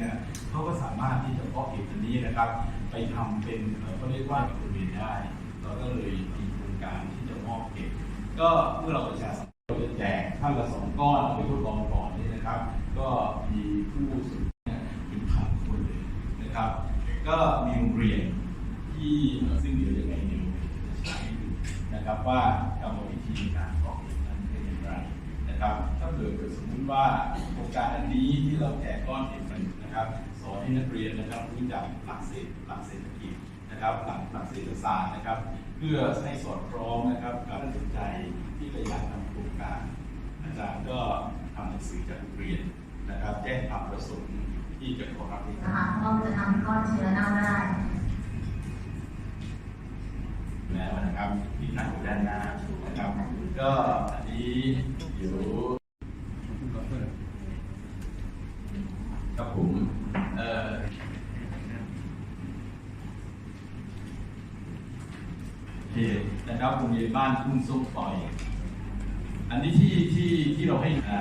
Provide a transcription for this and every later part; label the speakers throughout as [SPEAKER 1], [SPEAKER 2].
[SPEAKER 1] เนี่ยเขาก็สามารถที่จะเพาะเห็ดอันนี้นะครับ ไปทำเป็นเขาเรียกว่าโรงเรียนได้ เราก็เลยมีโครงการที่จะมอบเห็ดก็เมื่อเราประชาสัมพันธ์เราจะแจกท่านละสองก้อนไปทดลองก่อนนี่นะครับ ก็มีผู้สนใจเนี่ยเป็นพันคนเลยนะครับ ก็มีโรงเรียนที่ซึ่งเดี๋ยวยังไงเนี่ยจะใช้นะครับว่ากรรมวิธีการเพาะเห็ดนั้นเป็นอย่างไรนะครับ ถ้าเกิดสมมติว่าโครงการอันนี้ที่เราแจกก้อนเห็ด นนะครับสอนให้นักเรียนนะครับรู้จักหลักเศรษฐหลักเศรษฐกิจนะครับหลักหลักเศรษฐศาสตร์นะครับ เพื่อให้สอดคล้องนะครับกับการสนใจที่จะอยากทำโครงการ อาจารย์ก็ทำหนังสือจากโรงเรียนนะครับ แจ้งความประสงค์ที่จะขอรับเห็ด
[SPEAKER 2] นะคะเพราะมันจะทำให้ก้อนเชื้อเน่าได้
[SPEAKER 1] แล้วนะครับที่ตั้งอยู่ด้านหน้านะครับก็อันนี้เดี๋ยวกับผมเอ่อเพจนะครั บ้านทุ่งส้มปล่อย อันนี้ที่ที่ที่เราให้อ่า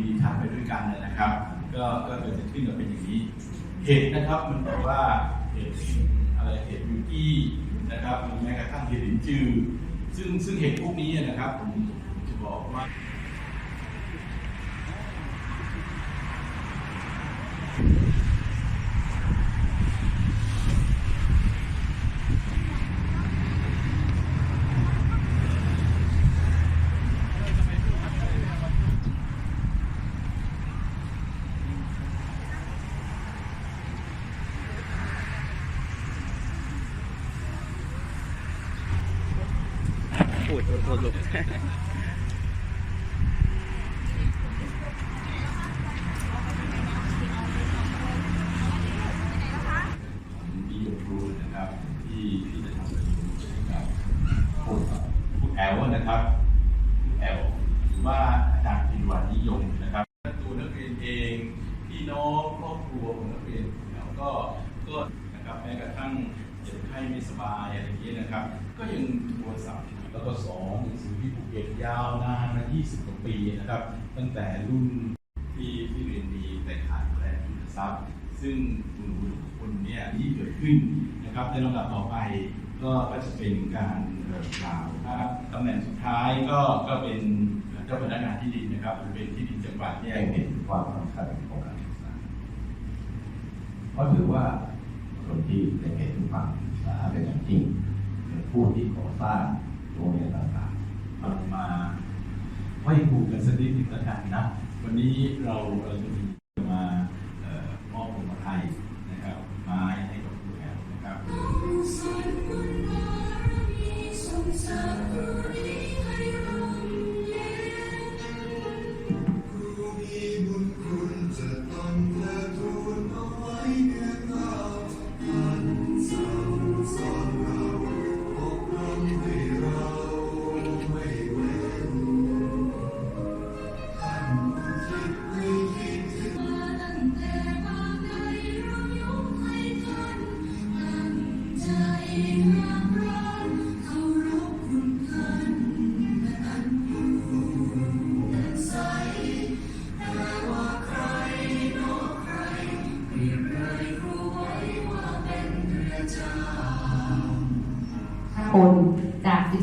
[SPEAKER 1] มีทำไปด้วยกันนะครับ ก็ก็เกิดขึ้นมาเป็นอย่างนี้ เห็ดนะครับมันแปลว่าเห็ดอะไรเห็ดยูกี้นะครับหรือแม้กระทั่งเห็ดหลินจือซึ่งซึ่งเห็ดพวกนี้นะครับผมจะบอกว่า
[SPEAKER 3] พูดพูดลูก
[SPEAKER 1] มีอยู่ครูนะครับ ที่ที่จะทำประโยชน์ให้กับผู้ผู้แอลนะครับผู้แอลหรือว่าอาจารย์พินวันนิยมนะครับตัวนักเรียนเองพี่น้องครอบครัวของนักเรียนแล้วก็ก็นะครับแม้กระทั่งเจ็บไข้ไม่สบายอะไรอย่างนี้ยนะครับ ก็ยังโทรศัพท์แล้วก็สอนหนังสือที่ภูเก็ต ยาวนานมา 20 กว่าปีนะครับ ตั้งแต่รุ่นที่ที่เรียนดีแต่ขาดแคลนทุนทรัพย์ ซึ่งคุณบุญคุณเนี่ยที่เกิดขึ้นนะครับในลำดับต่อไปก็ก็จะเป็นการเอ่อกล่าวนะครับตำแหน่งสุดท้ายก็ก็เป็นเจ้าพนักงานที่ดินนะครับหรือเป็นที่ดินจังหวัดเนี่ย
[SPEAKER 4] แจ้เห็นความสำคัญของการศึกษาเพราะถือว่าคนที่ได้เห็นความศึกษาเป็นอย่างยิ่งเป็นผู้ที่ก่อสร้างโรงเรียนต่าง
[SPEAKER 1] ไหว้ครูกันสักนิดหนึ่งแล้วกันนะ วันนี้เราเราจะมี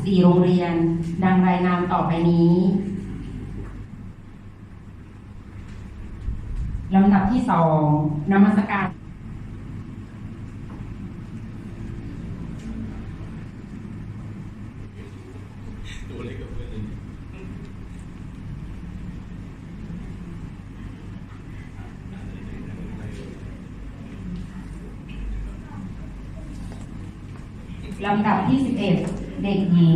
[SPEAKER 5] จา
[SPEAKER 6] ก
[SPEAKER 7] 14โรงเรียน ดังรายนามต่อไปนี้ลำดับที่สองนมัสการ
[SPEAKER 1] ตัวเล็กกับเพื่อนเลย
[SPEAKER 7] ลำดับที่11 เด็กหญิง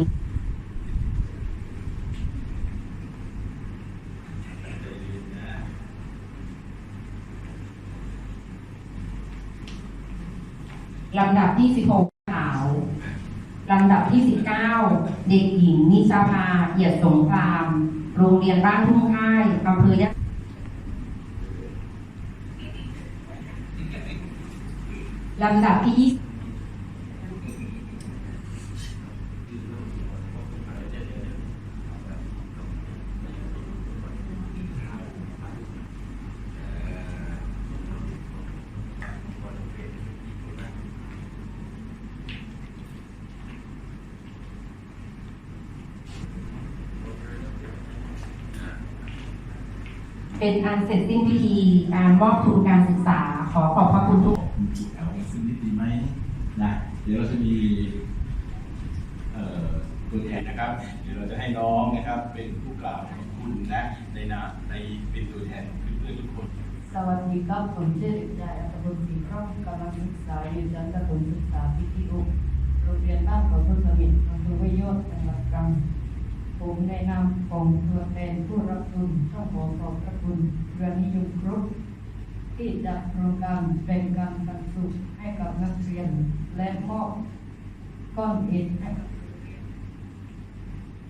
[SPEAKER 7] ลำดับที่ 16 ขาว ลำดับที่ 19 เด็กหญิงนิชาภาเอียดสงคราม โรงเรียนบ้านทุ่งค่ายอำเภอยะลำดับที่ 20 เป็นอันเสร็จสิ้นพิธีการมอบทุนการศึกษาขอขอบพระคุณทุก
[SPEAKER 1] ขอบคุณครูแอลซึ่งนิดดีไหมนะเดี๋ยวเราจะมีเอ่อตัวแทนนะครับ เดี๋ยวเราจะให้น้องนะครับ เป็นผู้กล่าวขอบคุณนะในนามในเป็นตัวแทนของเพื่อนๆทุกคน
[SPEAKER 8] สวัสดีครับผมชื่อเด็กชายอัตพลศรีคร่องกำลังศึกษาอยู่ชั้นประถมศึกษาปีที่หกโรงเรียนบ้านเขาต้นสมิทอำเภอห้วยยอดจังหวัดตรัง ผมในนามของตัวแทนผู้รับทุนต้าขอขอบพระคุณเรือนิยมครุปที่จัดโครงการแบ่งการปันสุขให้กับนักเรียน และมอบก้อนเอ็ดให้กับ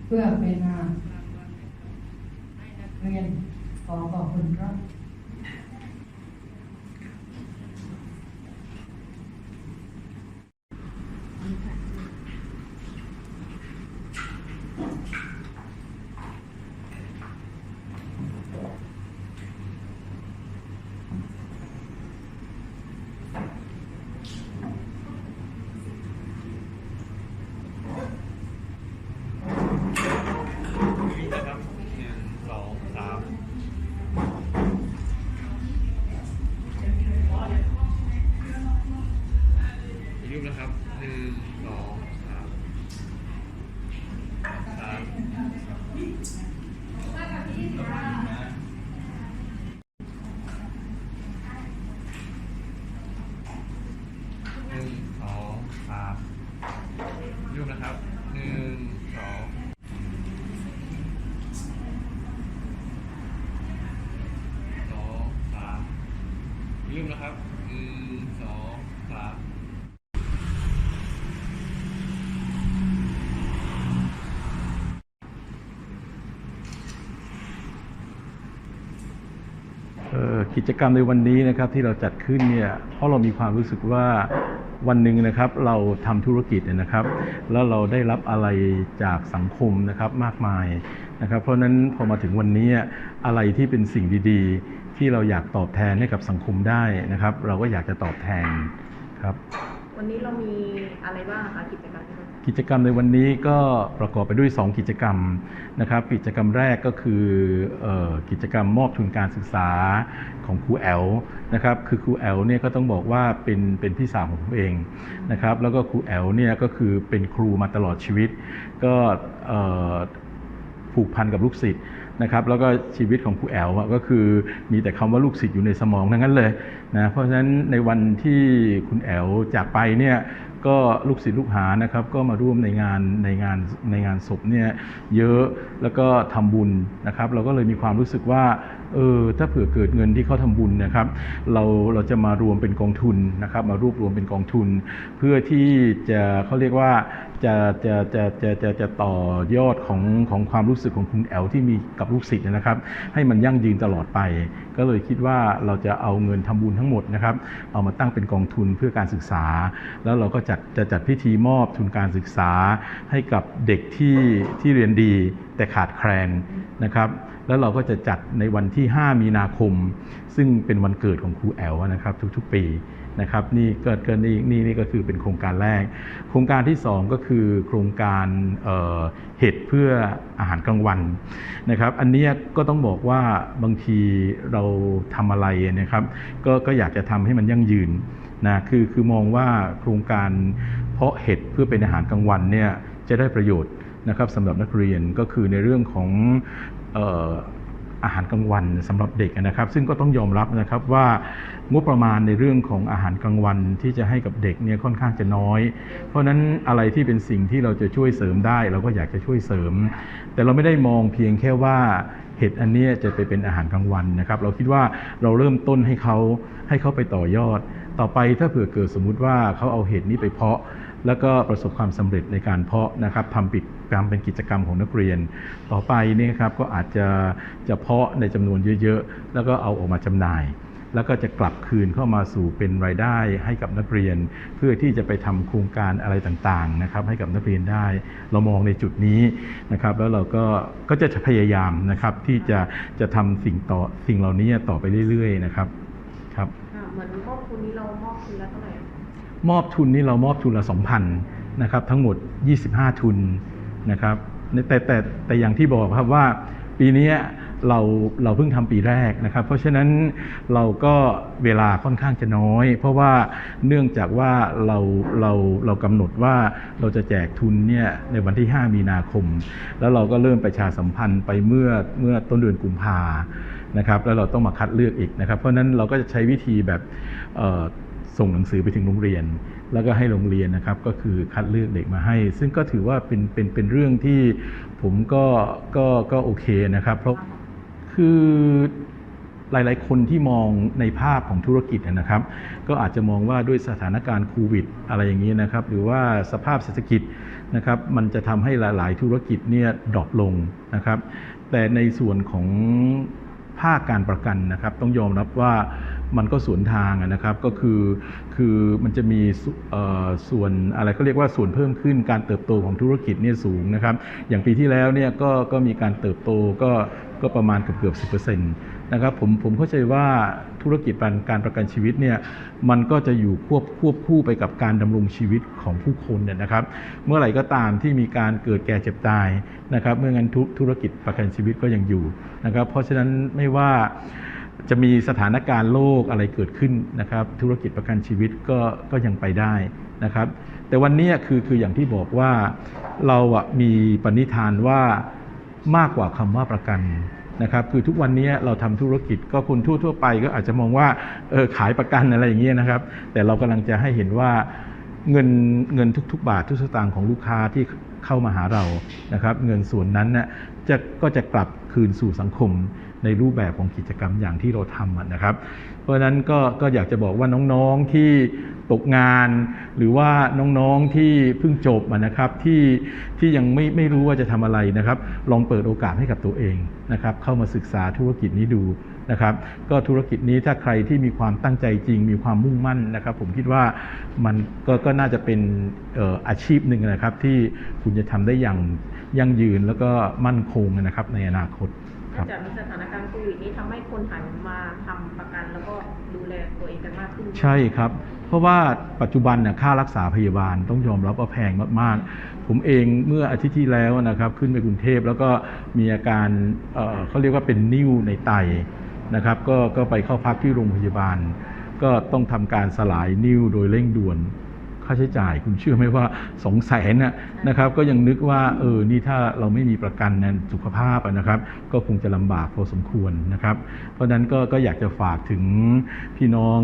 [SPEAKER 8] เพื่อเป็นอารางวัลให้นักเรียนขอขอบคุณครับ
[SPEAKER 3] นี่นะครับหนึ่งสองสาม อีกรูปนะครับหนึ่งสองสามสามหนึ่งสองสามรูปนะครับหนึ่งสองสองสามลืมนะครับหนึ่งสองสาม
[SPEAKER 1] กิจกรรมในวันนี้นะครับที่เราจัดขึ้นเนี่ยเพราะเรามีความรู้สึกว่าวันหนึ่งนะครับเราทำธุรกิจเนี่ยนะครับ แล้วเราได้รับอะไรจากสังคมนะครับมากมายนะครับ เพราะฉะนั้นพอมาถึงวันนี้อะไรที่เป็นสิ่งดีๆ ที่เราอยากตอบแทนให้กับสังคมได้นะครับ เราก็อยากจะตอบแทนครับ
[SPEAKER 9] วันนี้เรามีอะไรบ้างคะกิจกรรมที่เรา
[SPEAKER 1] กิจกรรมในวันนี้ก็ประกอบไปด้วย 2 กิจกรรมนะครับ กิจกรรมแรกก็คือออกิจกรรมมอบทุนการศึกษาของครูแอลนะครับคือครูแอลเนี่ยก็ต้องบอกว่าเป็นเป็นพี่สาวของผมเองนะครับแล้วก็ครูแอลเนี่ยก็คือเป็นครูมาตลอดชีวิต ก็ผูกพันกับลูกศิษย์ นะครับแล้วก็ชีวิตของครูแอลวะก็คือมีแต่คำว่าลูกศิษย์อยู่ในสมองทั้งนั้นเลยนะเพราะฉะนั้นในวันที่คุณแอลจากไปเนี่ยก็ลูกศิษย์ลูกหานะครับก็มาร่วมในงานในงานในงานศพเนี่ยเยอะแล้วก็ทำบุญนะครับ เราก็เลยมีความรู้สึกว่า เออถ้าเผื่อเกิดเงินที่เขาทำบุญนะครับ เราเราจะมารวมเป็นกองทุนนะครับ มารวบรวมเป็นกองทุน เพื่อที่จะเขาเรียกว่าจะจะจะจะจะจะต่อยอดของของความรู้สึกของคุณแอลที่มีกับลูกศิษย์นะครับ ให้มันยั่งยืนตลอดไป ก็เลยคิดว่าเราจะเอาเงินทำบุญทั้งหมดนะครับ เอามาตั้งเป็นกองทุนเพื่อการศึกษา แล้วเราก็จัดจะจัดพิธีมอบทุนการศึกษาให้กับเด็กที่ที่เรียนดีแต่ขาดแคลนนะครับ แล้วเราก็จะจัดในวันที่ 5 มีนาคม ซึ่งเป็นวันเกิดของครูแอลนะครับทุกๆปีนะครับนี่เก็ก็นี่นี่นี่ก็คือเป็นโครงการแรก โครงการที่ 2 ก็คือโครงการเเห็ดเพื่ออาหารกลางวันนะครับ อันนี้ก็ต้องบอกว่าบางทีเราทำอะไรนะครับก็ก็อยากจะทำให้มันยั่งยืนนะคือคือมองว่าโครงการเพาะเห็ดเพื่อเป็นอาหารกลางวันเนี่ยจะได้ประโยชน์ นะครับสำหรับนักเรียนก็คือในเรื่องของอาหารกลางวันสำหรับเด็กนะครับ ซึ่งก็ต้องยอมรับนะครับว่างบประมาณในเรื่องของอาหารกลางวันที่จะให้กับเด็กเนี่ยค่อนข้างจะน้อย เพราะฉะนั้นอะไรที่เป็นสิ่งที่เราจะช่วยเสริมได้ เราก็อยากจะช่วยเสริม แต่เราไม่ได้มองเพียงแค่ว่าเห็ดอันนี้จะไปเป็นอาหารกลางวันนะครับ เราคิดว่าเราเริ่มต้นให้เขาให้เขาไปต่อยอด ต่อไปถ้าเผื่อเกิดสมมุติว่าเขาเอาเห็ดนี้ไปเพาะ แล้วก็ประสบความสำเร็จในการเพาะนะครับทำปิดกรรมเป็นกิจกรรมของนักเรียน ต่อไปนี่ครับก็อาจจะจะเพาะในจำนวนเยอะๆ แล้วก็เอาออกมาจำหน่าย แล้วก็จะกลับคืนเข้ามาสู่เป็นรายได้ให้กับนักเรียน เพื่อที่จะไปทำโครงการอะไรต่างๆนะครับให้กับนักเรียนได้ เรามองในจุดนี้นะครับแล้วเราก็ก็จะพยายามนะครับที่จะจะทำสิ่งต่อสิ่งเหล่านี้ต่อไปเรื่อยๆนะครับครับ
[SPEAKER 9] เหมือนมอบทุนนี้เรามอบทุนละเท่าไหร่
[SPEAKER 1] มอบทุนนี่เรามอบทุนละ2,000นะครับทั้งหมด 25 ทุนนะครับแต่แต่แต่อย่างที่บอกครับว่าปีนี้เราเราเพิ่งทำปีแรกนะครับ เพราะฉะนั้นเราก็เวลาค่อนข้างจะน้อย เพราะว่าเนื่องจากว่าเราเราเรากำหนดว่าเราจะแจกทุนเนี่ยในวันที่ 5 มีนาคม แล้วเราก็เริ่มประชาสัมพันธ์ไปเมื่อเมื่อต้นเดือนกุมภานะครับแล้วเราต้องมาคัดเลือกอีกนะครับ เพราะฉะนั้นเราก็จะใช้วิธีแบบ ส่งหนังสือไปถึงโรงเรียน แล้วก็ให้โรงเรียนนะครับก็คือคัดเลือกเด็กมาให้ ซึ่งก็ถือว่าเป็นเป็นเป็นเรื่องที่ผมก็ก็ก็โอเคนะครับ เพราะคือหลาย ๆ คนที่มองในภาพของธุรกิจนะครับ ก็อาจจะมองว่าด้วยสถานการณ์โควิด อะไรอย่างนี้นะครับ หรือว่าสภาพเศรษฐกิจนะครับ มันจะทำให้หลาย ๆ ธุรกิจเนี่ยดรอปลงนะครับ แต่ในส่วนของภาคการประกันนะครับ ต้องยอมรับว่า มันก็สวนทางนะครับก็คือคือมันจะมีส่วนอะไรเขาเรียกว่าส่วนเพิ่มขึ้นการเติบโตของธุรกิจเนี่ยสูงนะครับ อย่างปีที่แล้วเนี่ยก็ก็มีการเติบโตก็ก็ประมาณเกือบเกือบสินะครับผมผมเข้าใจว่าธุรกิจการการประกันชีวิตเนี่ยมันก็จะอยู่ควบควบคู่ไปกับการดำรงชีวิตของผู้คนเนี่ยนะครับ เมื่อไหร่ก็ตามที่มีการเกิดแก่เจ็บตายนะครับ เมื่องั้นธุรกิจประกันชีวิตก็ยังอยู่นะครับ เพราะฉะนั้นไม่ว่า จะมีสถานการณ์โลกอะไรเกิดขึ้นนะครับ ธุรกิจประกันชีวิตก็ก็ยังไปได้นะครับ แต่วันนี้คือคืออย่างที่บอกว่าเราอะมีปณิธานว่ามากกว่าคำว่าประกันนะครับคือทุกวันนี้เราทำธุรกิจก็คนทั่วทั่วไปก็อาจจะมองว่าเออขายประกันอะไรอย่างเงี้ยนะครับ แต่เรากำลังจะให้เห็นว่าเงินเงินทุก ๆ บาททุกสตางค์ของลูกค้าที่เข้ามาหาเรานะครับ เงินส่วนนั้นน่ะจะก็จะกลับคืนสู่สังคม ในรูปแบบของกิจกรรมอย่างที่เราทำนะครับ เพราะฉะนั้นก็ก็อยากจะบอกว่าน้องๆที่ตกงาน หรือว่าน้องๆที่เพิ่งจบนะครับที่ที่ยังไม่ไม่รู้ว่าจะทำอะไรนะครับ ลองเปิดโอกาสให้กับตัวเองนะครับเข้ามาศึกษาธุรกิจนี้ดูนะครับก็ธุรกิจนี้ถ้าใครที่มีความตั้งใจจริง มีความมุ่งมั่นนะครับ ผมคิดว่ามันก็ก็น่าจะเป็นอออาชีพหนึ่งนะครับ ที่คุณจะทำได้อย่างยั่งยืนแล้วก็มั่นคงนะครับในอนาคต
[SPEAKER 9] นอ
[SPEAKER 1] รั
[SPEAKER 9] ก
[SPEAKER 1] บ
[SPEAKER 9] จากมีสถานการณ์โควิดนี้ทำให้คนหันมาทำประกัน แล้วก็ดูแลตัวเองกันมากขึ้น
[SPEAKER 1] ใช่ครับ เพราะว่าปัจจุบันเนี่ยค่ารักษาพยาบาลต้องยอมรับว่าแพงมากๆ ผมเองเมื่ออาทิตย์ที่แล้วนะครับ ขึ้นไปกรุงเทพแล้วก็มีอาการเอ่อเขาเรียกว่าเป็นนิ่วในไตนะครับ ก็ก็ไปเข้าพักที่โรงพยาบาล ก็ต้องทำการสลายนิ่วโดยเร่งด่วน ค่าใช้จ่าย คุณเชื่อไหมว่าสองแสนนะครับ ก็ยังนึกว่าเออนี่ถ้าเราไม่มีประกันในสุขภาพนะครับ ก็คงจะลำบากพอสมควรนะครับ เพราะฉะนั้นก็ก็อยากจะฝากถึงพี่น้อง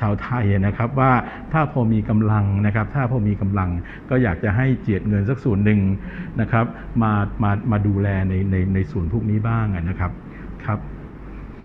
[SPEAKER 1] ชาวไทยนะครับ ว่าถ้าพอมีกำลังนะครับ ถ้าพอมีกำลังก็อยากจะให้เจียดเงินสักส่วนหนึ่งนะครับ มามามาดูแลในในในส่วนพวกนี้บ้างนะครับ